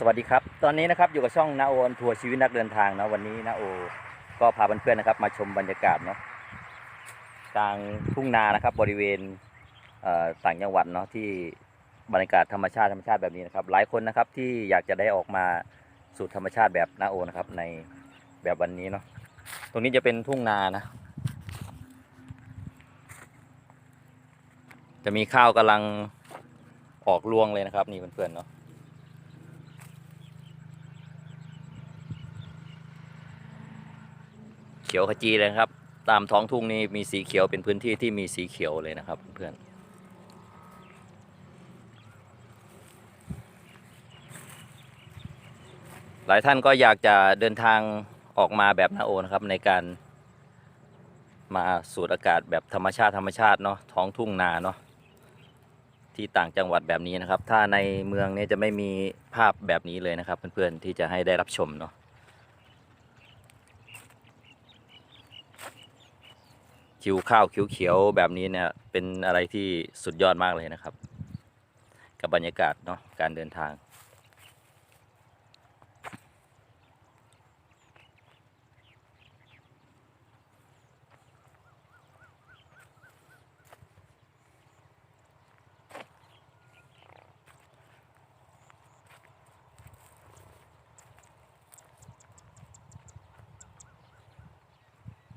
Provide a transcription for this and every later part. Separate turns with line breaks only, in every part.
สวัสดีครับ ตอนนี้นะครับอยู่กับช่องนาโออนทัวร์ชีวิตนักเดินทางนะวันนี้นาโอ ก็พาเพื่อนๆนะครับ มาชมบรรยากาศเนาะกลางทุ่งนานะครับ บริเวณต่างจังหวัดเนาะที่บรรยากาศธรรมชาติธรรมชาติแบบนี้นะครับ หลายคนนะครับที่อยากจะได้ออกมาสู่ธรรมชาติแบบนาโอนะครับในแบบวันนี้เนาะตรงนี้จะเป็นทุ่งนานะ จะมีข้าวกำลังออกรวงเลยนะครับ นี่เพื่อนๆเนาะ เขียวขจีเลยครับ ตามท้องทุ่งนี้มีสีเขียวเป็นพื้นที่ที่มีสีเขียวเลยนะครับเพื่อนหลายท่านก็อยากจะเดินทางออกมาแบบนาโอนะครับในการมาสูดอากาศแบบธรรมชาติธรรมชาติเนาะท้องทุ่งนาเนาะที่ต่างจังหวัดแบบนี้นะครับ ถ้าในเมืองเนี้จะไม่มีภาพแบบนี้เลยนะครับ เพื่อนๆที่จะให้ได้รับชมเนาะ คิวข้าวคิวเขียวๆแบบนี้เนี่ยเป็นอะไรที่สุดยอดมากเลยนะครับ กับบรรยากาศเนาะการเดินทาง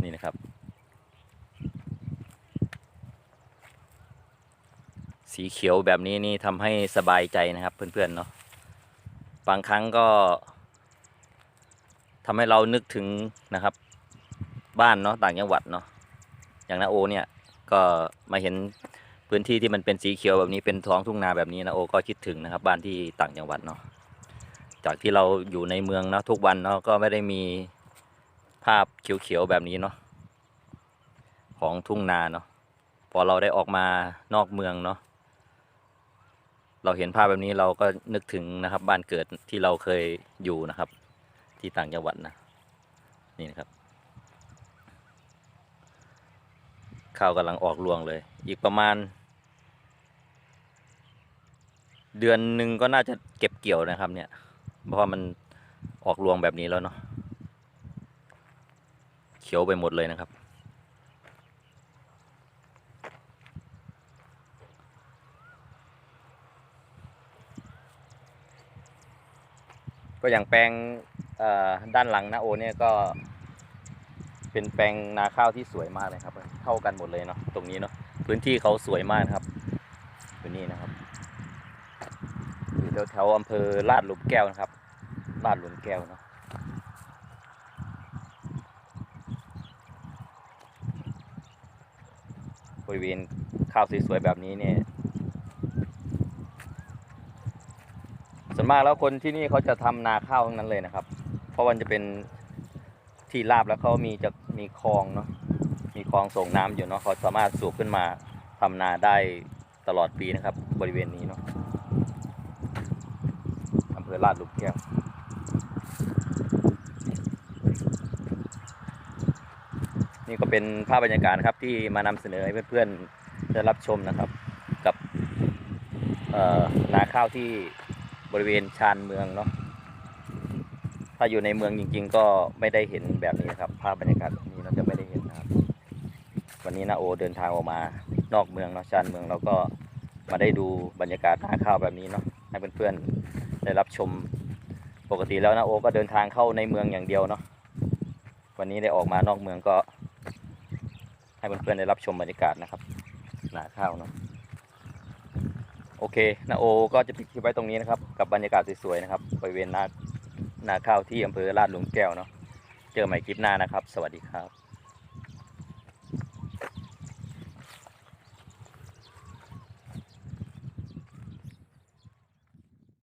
นี่นะครับ สีเขียวแบบนี้นี่ทำให้สบายใจนะครับเพื่อนๆเนาะบางครั้งก็ทำให้เรานึกถึงนะครับ บ้านเนาะต่างจังหวัดเนาะอย่างนาโอเนี่ยก็มาเห็นพื้นที่ที่มันเป็นสีเขียวแบบนี้เป็นท้องทุ่งนาแบบนี้นาโอก็คิดถึงนะครับ บ้านที่ต่างจังหวัดเนาะจากที่เราอยู่ในเมืองเนาะทุกวันเนาะก็ไม่ได้มีภาพเขียวๆแบบนี้เนาะของทุ่งนาเนาะพอเราได้ออกมานอกเมืองเนาะ เราเห็นภาพแบบนี้เราก็นึกถึงนะครับ บ้านเกิดที่เราเคยอยู่นะครับ ที่ต่างจังหวัดนะนี่นะครับข้าวกำลังออกรวงเลย อีกประมาณ เดือนหนึ่งก็น่าจะเก็บเกี่ยวนะครับ เนี่ย เพราะว่ามันออกรวงแบบนี้แล้วเนาะเขียวไปหมดเลยนะครับ อย่างแปลงด้านหลังนาโอเนี่ยก็ เป็นแปลงนาข้าวที่สวยมากเลยครับ เท่ากันหมดเลยเนาะตรงนี้เนาะพื้นที่เขาสวยมากครับอยู่นี่นะครับอยู่แถวแถวๆอำเภอลาดหลุมแก้วนะครับลาดหลุมแก้วเนาะบริเวณข้าวสวยๆแบบนี้เนี่ย ส่วน มากแล้วคนที่นี่เขาจะทำนาข้าวทั้งนั้นเลยนะครับ เพราะมันจะเป็นที่ราบแล้วเขามีจะมีคลองเนาะมีคลองส่งน้ำอยู่เนาะเขาสามารถสูบขึ้นมาทำนาได้ตลอดปีนะครับ บริเวณนี้เนาะอำเภอลาดหลุมแก้วนี่ก็เป็นภาพบรรยากาศครับที่มานำเสนอให้เพื่อนๆได้รับชมนะครับ กับเอ่อนาข้าวที่ บริเวณชานเมืองเนาะถ้าอยู่ในเมืองจริง ๆ ก็ไม่ได้เห็นแบบนี้ครับ ภาพบรรยากาศแบบนี้เราจะไม่ได้เห็นนะครับ วันนี้นาโอเดินทางออกมานอกเมืองเนาะชานเมืองเราก็มาได้ดูบรรยากาศนาข้าวแบบนี้เนาะให้เพื่อนๆได้รับชมปกติแล้วนาโอก็เดินทางเข้าในเมืองอย่างเดียวเนาะวันนี้ได้ออกมานอกเมืองก็ ให้เพื่อนๆได้รับชมบรรยากาศนะครับนาข้าวเนาะ โอเคนาโอก็จะปิดคลิปไว้ตรงนี้นะครับ กับบรรยากาศสวยๆนะครับบริเวณนานาข้าวที่อำเภอลาดหลุมแก้วเนาะเจอใหม่คลิปหน้านะครับ สวัสดีครับ